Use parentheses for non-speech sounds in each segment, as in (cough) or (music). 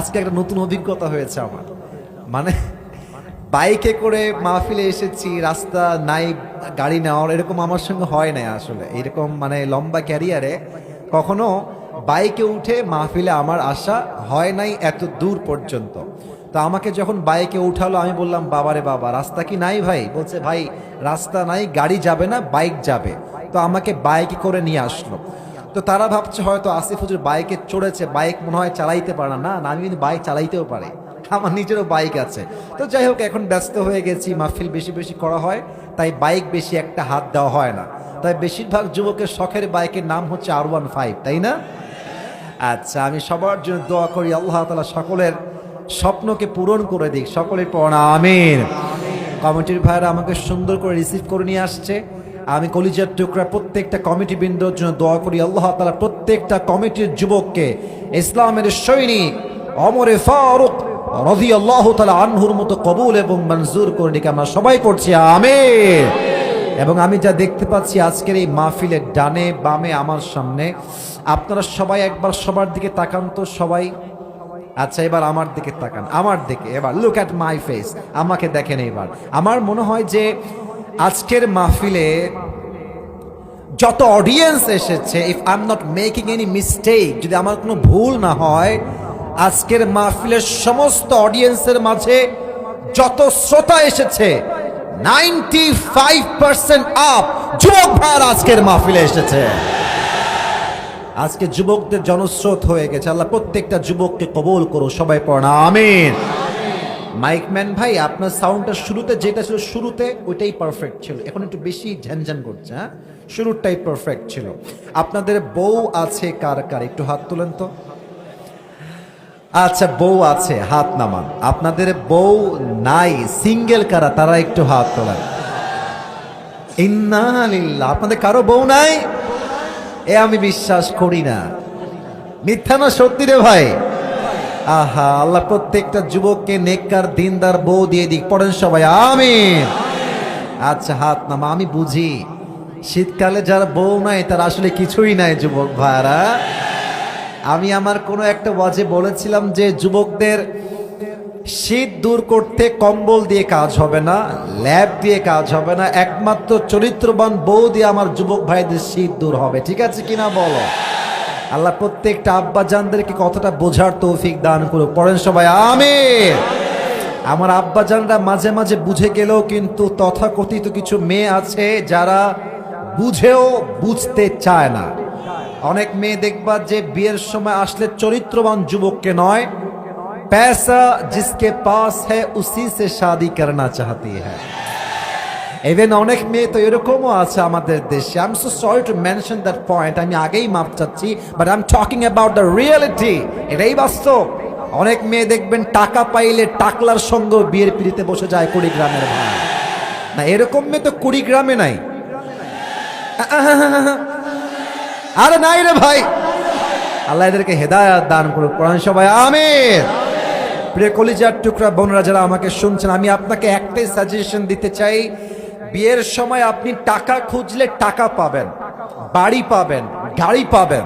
আজকে একটা নতুন অভিজ্ঞতা হয়েছে আমার। মানে বাইকে করে মাহফিলে এসেছি, রাস্তা নাই, গাড়ি নেওয়ার এরকম আমার সঙ্গে হয় নাই আসলে। এরকম মানে লম্বা ক্যারিয়ারে কখনো বাইকে উঠে মাহফিলে আমার আসা হয় নাই এত দূর পর্যন্ত। তো আমাকে যখন বাইকে উঠালো, আমি বললাম, বাবারে বাবা, রাস্তা কি নাই ভাই? বলছে, ভাই, রাস্তা নাই, গাড়ি যাবে না, বাইক যাবে। তো আমাকে বাইকে করে নিয়ে আসলো। তো তারা ভাবছে হয়তো আসিফ হুজুর বাইকে চড়েছে, বাইক মনে হয় চালাইতে পারে না। না আমি কিন্তু বাইক চালাইতেও পারি। আমার নিজেরও বাইক আছে। তো যাই হোক, এখন ব্যস্ত হয়ে গেছি, মাহফিল বেশি বেশি করা হয়, তাই বাইক বেশি একটা হাত দেওয়া হয় না। তাই বেশিরভাগ যুবকের শখের বাইকের নাম হচ্ছে আর ওয়ান ফাইভ তাই না? আচ্ছা আমি সবার জন্য দোয়া করি, আল্লাহ তালা সকলের স্বপ্নকে পূরণ করে দিক, সকলের পড়া আমিন। কমিটির ভাইরা আমাকে সুন্দর করে রিসিভ করে নিয়ে আসছে। আমি কলিজার টুকরা প্রত্যেকটা কমিটি বৃন্দর জন্য দোয়া করি, আল্লাহ তালা প্রত্যেকটা কমিটির যুবককে ইসলামের সৈনিক অমরে ফারুক রদি আল্লাহ তালা আনহুর মতো কবুল এবং মঞ্জুর করে নিকে। আমরা সবাই পড়ছি, আমিন। এবং আমি যা দেখতে পাচ্ছি আজকের এই মাহফিলের ডানে বামে আমার সামনে, আপনারা সবাই একবার সবার দিকে তাকান তো, সবাই। আচ্ছা এবার আমার দিকে তাকান, আমার দিকে, এবার লুক অ্যাট মাই ফেস আমাকে দেখেন এবার আমার মনে হয় যে আজকের মাহফিলে যত অডিয়েন্স এসেছে if I am not making any mistake যদি আমার কোনো ভুল না হয়, আজকের মাহফিলের সমস্ত অডিয়েন্সের মাঝে যত শ্রোতা এসেছে নাইনটি ফাইভ পার্সেন্ট আপ যুবক ভাইয়ার আজকের মাহফিলে এসেছে। আজকে যুবকদের জনস্রোত হয়ে গেছে। আল্লাহ প্রত্যেকটা যুবককে কবুল করো সবাই পড়া আমিন। মাইকম্যান ভাই, আপনার সাউন্ডটা শুরুতে যেটা ছিল শুরুতে, ওইটাই পারফেক্ট ছিল। এখন একটু বেশি ঝ্যানঝ্যান করছে হ্যাঁ? শুরুরটাই পারফেক্ট ছিল। আপনাদের বউ আছে কার কার? একটু হাত তুলেন তো। আচ্ছা বউ আছে, হাত নামান। আপনাদের বউ নাই সিঙ্গেল কারা? তারা একটু হাত তোলেন। আপনাদের কারও বউ নাই? এ আমি বিশ্বাস করি না। মিথ্যা না সত্যি রে ভাই? আহা, আল্লাহ প্রত্যেকটা যুবককে নেককার, দিনদার বউ দিয়ে দিক। পড়েন সবাই, আমিন। আচ্ছা হাত নামা, আমি বুঝি। শীতকালে যার বউ নাই, তার আসলে কিছুই নাই, যুবক ভাইরা। আমি আমার কোনো একটা ওয়াজে বলেছিলাম যে, যুবকদের শীত দূর করতে কম্বল দিয়ে কাজ হবে না, ল্যাব দিয়ে কাজ হবে না, একমাত্র চরিত্রবান বউ দিয়ে আমার যুবক ভাইদের শীত দূর হবে। ঠিক আছে কিনা বলো? আল্লাহ প্রত্যেকটা আব্বা জানদেরকে কতটা বোঝার তৌফিক দান করো পড়েন সবাই আমি আমার আব্বা জানরা মাঝে মাঝে বুঝে গেলেও কিন্তু তথাকথিত কিছু মেয়ে আছে যারা বুঝেও বুঝতে চায় না অনেক মেয়ে দেখবা যে বিয়ের সময় আসলে চরিত্রবান যুবককে নয় पैसा जिसके पास है उसी से शादी करना चाहती है ইভেন অনেক মেয়ে তো এরকমও আছে আমাদের দেশে। I am so sorry to mention that point আমি আগেই মাপ চাচ্ছি but I am talking about the reality এটাই বাস্তব। অনেক মেয়ে দেখবেন টাকা পাইলে টাকলার সঙ্গে বিয়ের পিড়িতে বসে যায় কুড়িগ্রামের ভাই। না, এরকম মেয়ে তো কুড়িগ্রামে নাই। (laughs) আরে নাই রে ভাই। আল্লাহ এদেরকে হেদায়াত দান করুক। কোরআন সবাই আমিন। প্রিয় কলিজার টুকরা বোনরা যারা আমাকে শুনছেন, আমি আপনাকে একটাই সাজেশন দিতে চাই। বিয়ের সময় আপনি টাকা খুঁজলে টাকা পাবেন, বাড়ি পাবেন, গাড়ি পাবেন,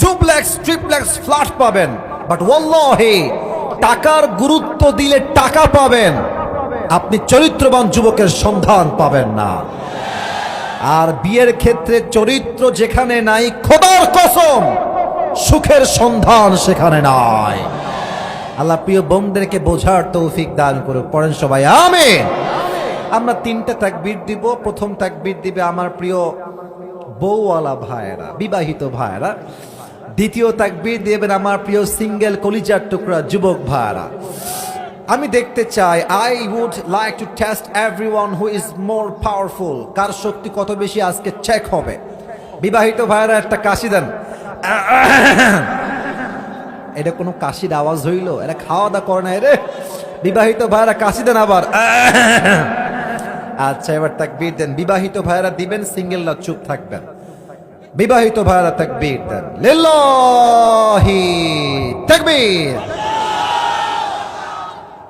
ডুপ্লেক্স, ট্রিপ্লেক্স, ফ্ল্যাট পাবেন বাট ওয়াল্লাহি টাকার গুরুত্ব দিলে টাকা পাবেন, আপনি চরিত্রবান যুবকের সন্ধান পাবেন না। আর বিয়ের ক্ষেত্রে চরিত্র যেখানে নাই, খোদার কসম, সুখের সন্ধান সেখানে নাই। আল্লাহ প্রিয় বোনদেরকে বোঝার তৌফিক দান করুক, পড়েন সবাই, আমিন। আমরা তিনটা তাকবীর দিব। প্রথম তাকবীর দিবে আমার প্রিয় বউওয়ালা ভাইয়েরা, বিবাহিত ভাইয়েরা। দ্বিতীয় তাকবীর দেবেন আমার প্রিয় সিঙ্গেল কলিজার টুকরা যুবক ভাইয়েরা। আমি দেখতে চাই I would like to test every one who is more powerful কার শক্তি কত বেশি আজকে চেক হবে। বিবাহিত ভাইয়েরা, একটা কাশি দেন। এটা কোনো কাশির আওয়াজ হইল? এটা খাওয়া দাওয়া করে না রে। বিবাহিত ভাইয়েরা, কাশি দেন আবার। আচ্ছা এবার তাকবীর দেন। বিবাহিত ভাইয়েরা দিবেন সিঙ্গেলরা চুপ থাকবেন? বিবাহিত ভাইয়েরা তাকবীর দেন। লিল্লাহি তাকবীর।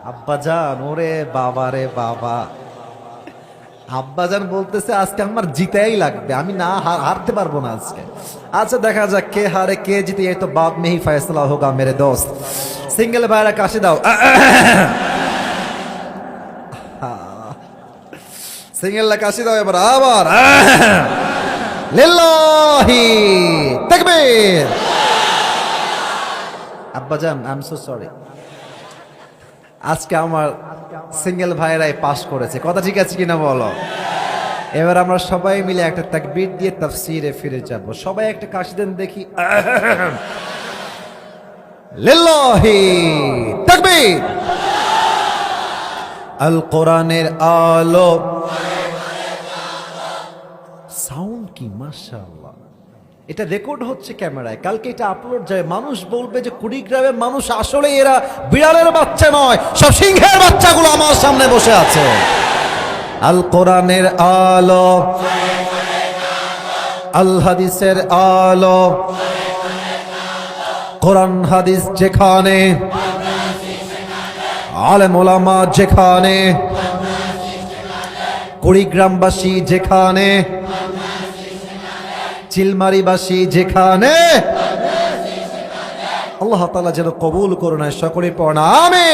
আব্বাজান, ওরে বাবা রে বাবা। আব্বাজান বলতেছে, আজকে আমার জিতেই লাগবে। আমি না হারতে পারব না আজকে। আচ্ছা দেখা যাক কে হারে, কে জিতে। এই তো বাপ মেহি, ফয়সলা হোগা, মেরে দোস্ত। সিঙ্গেল বাইরা কাশি দাও। সিঙ্গেল কাশি দাও এবার, আবার। লিল্লাহি তাকবীর। আব্বাজান আই এম সো সরি আজকে আমার সিঙ্গেল ভাইরাই পাস করেছে। কথা ঠিক আছে কিনা বলো? এবার আমরা সবাই মিলে একটা তাকবীর দিয়ে তাফসিরে ফিরে যাব। সবাই একটা কাশি দেন দেখি। লিল্লাহি তাকবীর। আল কোরআনের আলো সাউন্ড কি, মাশাআল্লাহ। এটা রেকর্ড হচ্ছে ক্যামেরায়। কালকে এটা আপলোড যায়, মানুষ বলবে যে কুড়িগ্রামের মানুষ আসলে এরা বিড়ালের বাচ্চা নয়, সব সিংহের বাচ্চাগুলো আমার সামনে বসে আছে। আল কোরআনের আলো, আল হাদিসের আলো, কোরআন হাদিস যেখানে, আলেম ওলামা যেখানে, কুড়িগ্রামবাসী যেখানে চিলমারিবাসী যেখানে আল্লাহ তালা যেন কবুল করুন সকলে পড়া আমি